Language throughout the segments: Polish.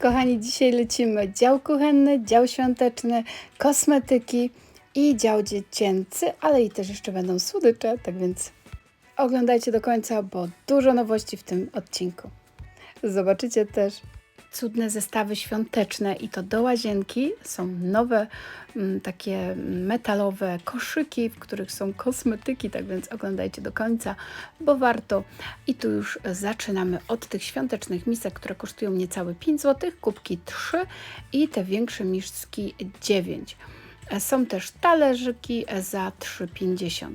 Kochani, dzisiaj lecimy dział kuchenny, dział świąteczny, kosmetyki i dział dziecięcy, ale i też jeszcze będą słodycze, tak więc oglądajcie do końca, bo dużo nowości w tym odcinku. Zobaczycie też cudne zestawy świąteczne i to do łazienki są nowe mm, takie metalowe koszyki, w których są kosmetyki, tak więc oglądajcie do końca, bo warto. I tu już zaczynamy od tych świątecznych misek, które kosztują niecałe 5 zł, kubki 3 i te większe miszki 9. Są też talerzyki za 3,50.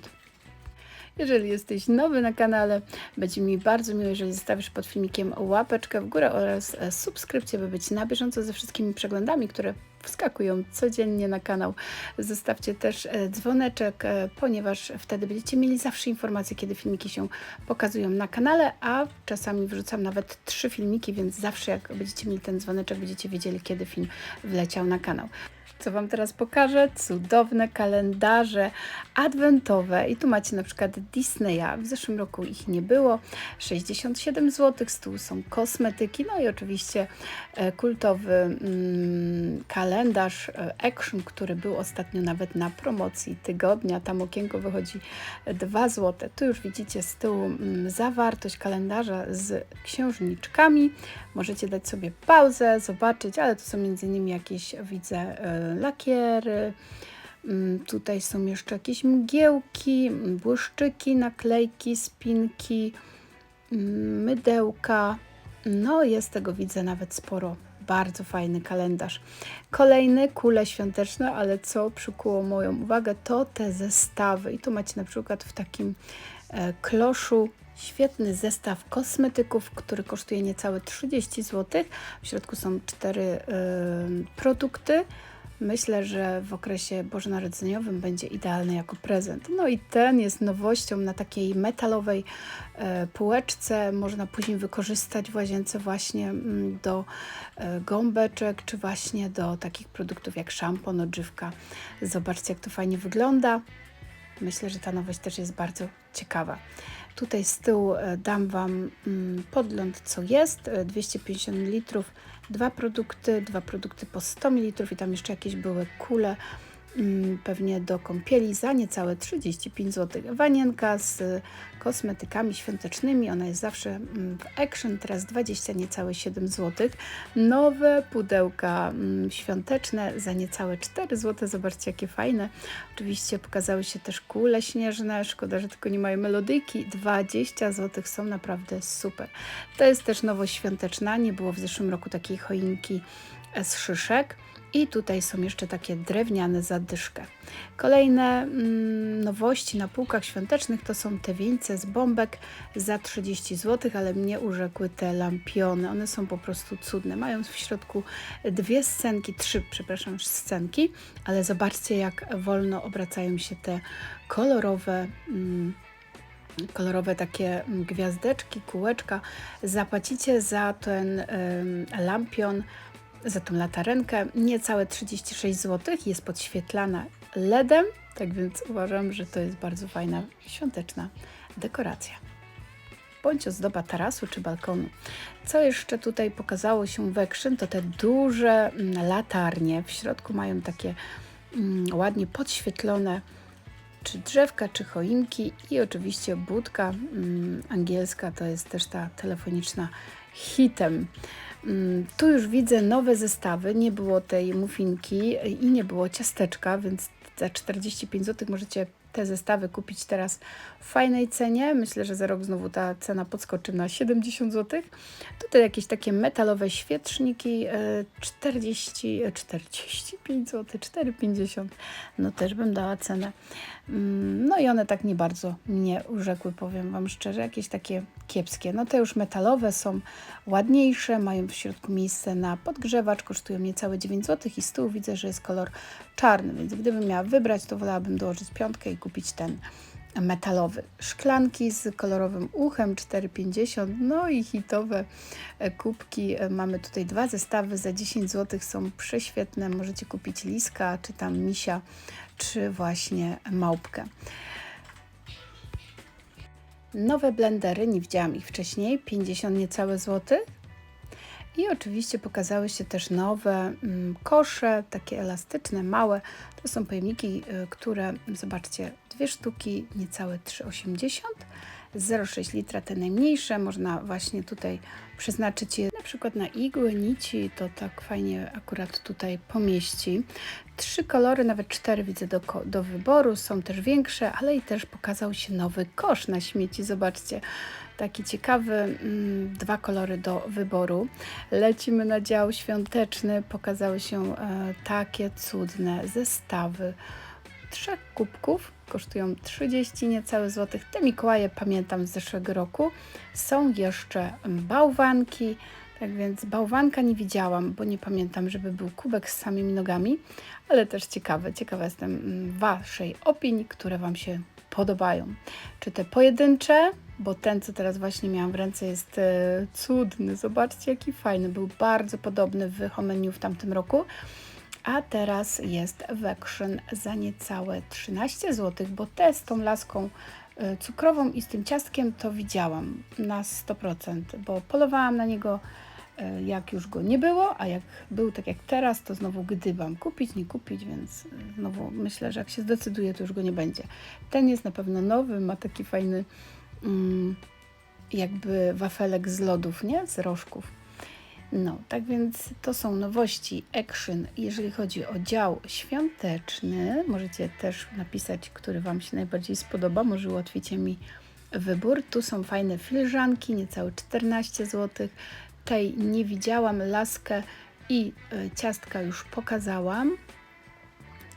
Jeżeli jesteś nowy na kanale, będzie mi bardzo miło, jeżeli zostawisz pod filmikiem łapeczkę w górę oraz e, subskrypcję, by być na bieżąco ze wszystkimi przeglądami, które wskakują codziennie na kanał. Zostawcie też e, dzwoneczek, e, ponieważ wtedy będziecie mieli zawsze informacje, kiedy filmiki się pokazują na kanale, a czasami wrzucam nawet trzy filmiki, więc zawsze jak będziecie mieli ten dzwoneczek, będziecie wiedzieli, kiedy film wleciał na kanał co Wam teraz pokażę. Cudowne kalendarze adwentowe. I tu macie na przykład Disneya. W zeszłym roku ich nie było. 67 zł. Z tyłu są kosmetyki. No i oczywiście e, kultowy mm, kalendarz e, Action, który był ostatnio nawet na promocji tygodnia. Tam okienko wychodzi 2 zł. Tu już widzicie z tyłu mm, zawartość kalendarza z księżniczkami. Możecie dać sobie pauzę, zobaczyć, ale to są między innymi jakieś, widzę, e, lakiery. Mm, tutaj są jeszcze jakieś mgiełki, błyszczyki, naklejki, spinki, mm, mydełka. No, jest tego, widzę, nawet sporo. Bardzo fajny kalendarz. Kolejny, kule świąteczne, ale co przykuło moją uwagę, to te zestawy. I tu macie na przykład w takim e, kloszu Świetny zestaw kosmetyków, który kosztuje niecałe 30 zł. W środku są cztery y, produkty. Myślę, że w okresie bożonarodzeniowym będzie idealny jako prezent. No i ten jest nowością na takiej metalowej e, półeczce. Można później wykorzystać w łazience właśnie mm, do e, gąbeczek, czy właśnie do takich produktów jak szampon, odżywka. Zobaczcie, jak to fajnie wygląda. Myślę, że ta nowość też jest bardzo ciekawa. Tutaj z tyłu e, dam Wam mm, podgląd, co jest. 250 ml, dwa produkty, dwa produkty po 100 ml i tam jeszcze jakieś były kule pewnie do kąpieli za niecałe 35 zł. Wanienka z kosmetykami świątecznymi, ona jest zawsze mm, w Action, teraz 20, niecałe 7 zł. Nowe pudełka mm, świąteczne za niecałe 4 zł, zobaczcie jakie fajne. Oczywiście pokazały się też kule śnieżne, szkoda, że tylko nie mają melodyjki, 20 zł, są naprawdę super. To jest też nowość świąteczna, nie było w zeszłym roku takiej choinki z szyszek. I tutaj są jeszcze takie drewniane zadyszkę. Kolejne mm, nowości na półkach świątecznych to są te wieńce z bombek za 30 zł, ale mnie urzekły te lampiony. One są po prostu cudne. Mają w środku dwie scenki, trzy, przepraszam, scenki, ale zobaczcie jak wolno obracają się te kolorowe mm, kolorowe takie gwiazdeczki, kółeczka. Zapłacicie za ten y, lampion za tą latarenkę niecałe 36 zł. Jest podświetlana LEDem, tak więc uważam, że to jest bardzo fajna świąteczna dekoracja. Bądź ozdoba tarasu czy balkonu. Co jeszcze tutaj pokazało się w Action, to te duże mm, latarnie. W środku mają takie mm, ładnie podświetlone czy drzewka, czy choinki i oczywiście budka mm, angielska, to jest też ta telefoniczna hitem. Mm, tu już widzę nowe zestawy. Nie było tej muffinki i nie było ciasteczka, więc za 45 zł możecie te zestawy kupić teraz w fajnej cenie. Myślę, że za rok znowu ta cena podskoczy na 70 zł. Tutaj jakieś takie metalowe świeczniki 40, 45 zł, 4,50. No też bym dała cenę. Mm, no i one tak nie bardzo mnie urzekły, powiem Wam szczerze, jakieś takie kiepskie. No te już metalowe są ładniejsze, mają w środku miejsce na podgrzewacz, kosztują niecałe 9 zł i z tyłu widzę, że jest kolor czarny, więc gdybym miała wybrać, to wolałabym dołożyć piątkę i kupić ten metalowy. Szklanki z kolorowym uchem 4,50, no i hitowe e, kubki. E, mamy tutaj dwa zestawy za 10 zł, są prześwietne. Możecie kupić liska, czy tam misia, czy właśnie małpkę. Nowe blendery, nie widziałam ich wcześniej, 50 niecałe złoty. I oczywiście pokazały się też nowe mm, kosze, takie elastyczne, małe. To są pojemniki, y, które, zobaczcie, dwie sztuki, niecałe 3,80 0,6 litra, te najmniejsze. Można właśnie tutaj przeznaczyć je na przykład na igły, nici, to tak fajnie akurat tutaj pomieści. Trzy kolory, nawet cztery widzę do, do wyboru, są też większe, ale i też pokazał się nowy kosz na śmieci, zobaczcie. Taki ciekawy, mm, dwa kolory do wyboru. Lecimy na dział świąteczny, pokazały się e, takie cudne zestawy trzech kubków. Kosztują 30 niecałe złotych. Te Mikołaje pamiętam z zeszłego roku. Są jeszcze bałwanki. Tak więc bałwanka nie widziałam, bo nie pamiętam, żeby był kubek z samymi nogami, ale też ciekawe. Ciekawa jestem mm, Waszej opinii, które Wam się podobają. Czy te pojedyncze, bo ten, co teraz właśnie miałam w ręce, jest e, cudny. Zobaczcie, jaki fajny. Był bardzo podobny w Homeniu w tamtym roku a teraz jest w Action za niecałe 13 zł, bo te z tą laską y, cukrową i z tym ciastkiem to widziałam na 100%, bo polowałam na niego y, jak już go nie było, a jak był tak jak teraz, to znowu gdybam kupić, nie kupić, więc y, znowu myślę, że jak się zdecyduje, to już go nie będzie. Ten jest na pewno nowy, ma taki fajny mm, jakby wafelek z lodów, nie? Z rożków. No, tak więc to są nowości Action, jeżeli chodzi o dział świąteczny. Możecie też napisać, który Wam się najbardziej spodoba, może ułatwicie mi wybór. Tu są fajne filiżanki, niecałe 14 zł. Tej nie widziałam, laskę i y, ciastka już pokazałam.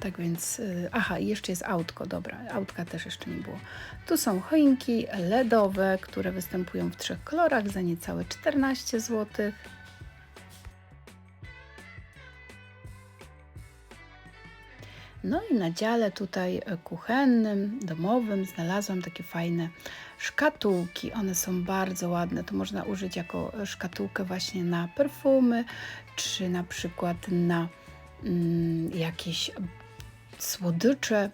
Tak więc, y, aha, jeszcze jest autko, dobra, autka też jeszcze nie było. Tu są choinki LEDowe, które występują w trzech kolorach za niecałe 14 zł. No i na dziale tutaj e, kuchennym, domowym znalazłam takie fajne szkatułki. One są bardzo ładne. To można użyć jako szkatułkę właśnie na perfumy, czy na przykład na mm, jakieś słodycze,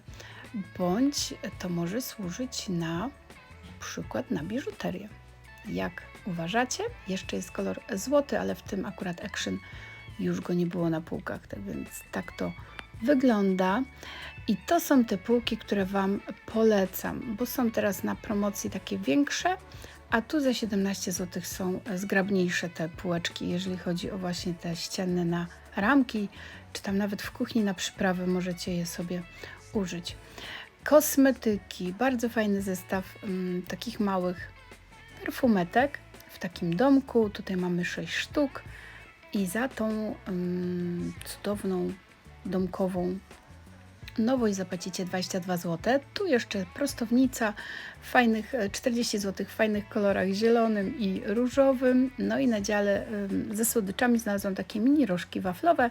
bądź to może służyć na przykład na biżuterię. Jak uważacie? Jeszcze jest kolor złoty, ale w tym akurat Action już go nie było na półkach, tak więc tak to wygląda. I to są te półki, które Wam polecam, bo są teraz na promocji takie większe, a tu za 17 zł są zgrabniejsze te półeczki, jeżeli chodzi o właśnie te ścienne na ramki, czy tam nawet w kuchni na przyprawy możecie je sobie użyć. Kosmetyki, bardzo fajny zestaw um, takich małych perfumetek w takim domku. Tutaj mamy 6 sztuk i za tą um, cudowną domkową nowość zapłacicie 22 zł. Tu jeszcze prostownica w fajnych 40 zł w fajnych kolorach zielonym i różowym. No i na dziale ze słodyczami znalazłam takie mini rożki waflowe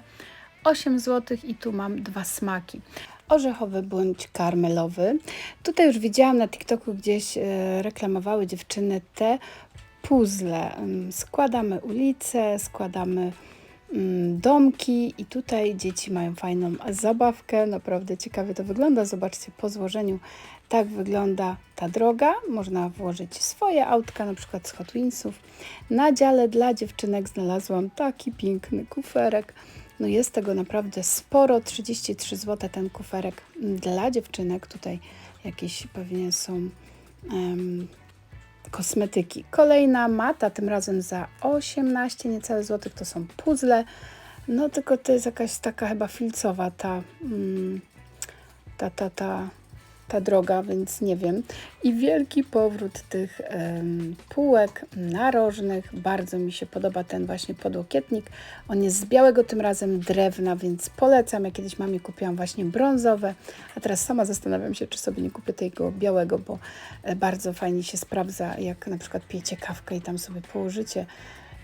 8 zł i tu mam dwa smaki. Orzechowy bądź karmelowy. Tutaj już widziałam na TikToku gdzieś e, reklamowały dziewczyny te puzzle. Składamy ulicę, składamy domki i tutaj dzieci mają fajną zabawkę. Naprawdę ciekawie to wygląda. Zobaczcie, po złożeniu tak wygląda ta droga. Można włożyć swoje autka, na przykład z Hot Winsów. Na dziale dla dziewczynek znalazłam taki piękny kuferek. No jest tego naprawdę sporo, 33 zł ten kuferek dla dziewczynek. Tutaj jakieś pewnie są um, kosmetyki. Kolejna mata, tym razem za 18 niecałe złotych, to są puzzle. No tylko to jest jakaś taka chyba filcowa ta, mm, ta, ta, ta ta droga, więc nie wiem. I wielki powrót tych półek narożnych. Bardzo mi się podoba ten właśnie podłokietnik. On jest z białego tym razem drewna, więc polecam. Ja kiedyś mamie kupiłam właśnie brązowe, a teraz sama zastanawiam się, czy sobie nie kupię tego białego, bo e, bardzo fajnie się sprawdza, jak na przykład pijecie kawkę i tam sobie położycie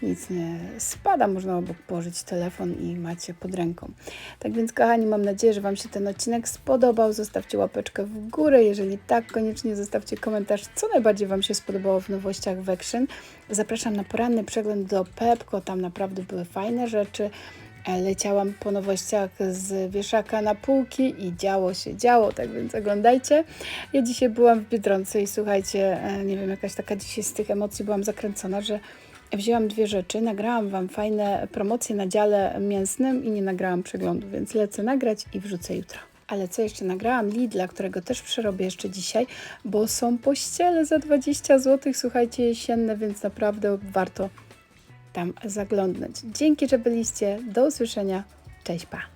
nic nie spada, można obok położyć telefon i macie pod ręką. Tak więc kochani, mam nadzieję, że Wam się ten odcinek spodobał. Zostawcie łapeczkę w górę, jeżeli tak, koniecznie zostawcie komentarz, co najbardziej Wam się spodobało w nowościach w Action. Zapraszam na poranny przegląd do Pepko, tam naprawdę były fajne rzeczy. E, leciałam po nowościach z wieszaka na półki i działo się, działo, tak więc oglądajcie. Ja dzisiaj byłam w Biedronce i słuchajcie, e, nie wiem, jakaś taka dzisiaj z tych emocji byłam zakręcona, że wzięłam dwie rzeczy. Nagrałam Wam fajne promocje na dziale mięsnym i nie nagrałam przeglądu, więc lecę nagrać i wrzucę jutro. Ale co jeszcze nagrałam? Lidla, którego też przerobię jeszcze dzisiaj, bo są pościele za 20 zł, słuchajcie, jesienne, więc naprawdę warto tam zaglądnąć. Dzięki, że byliście. Do usłyszenia. Cześć, pa!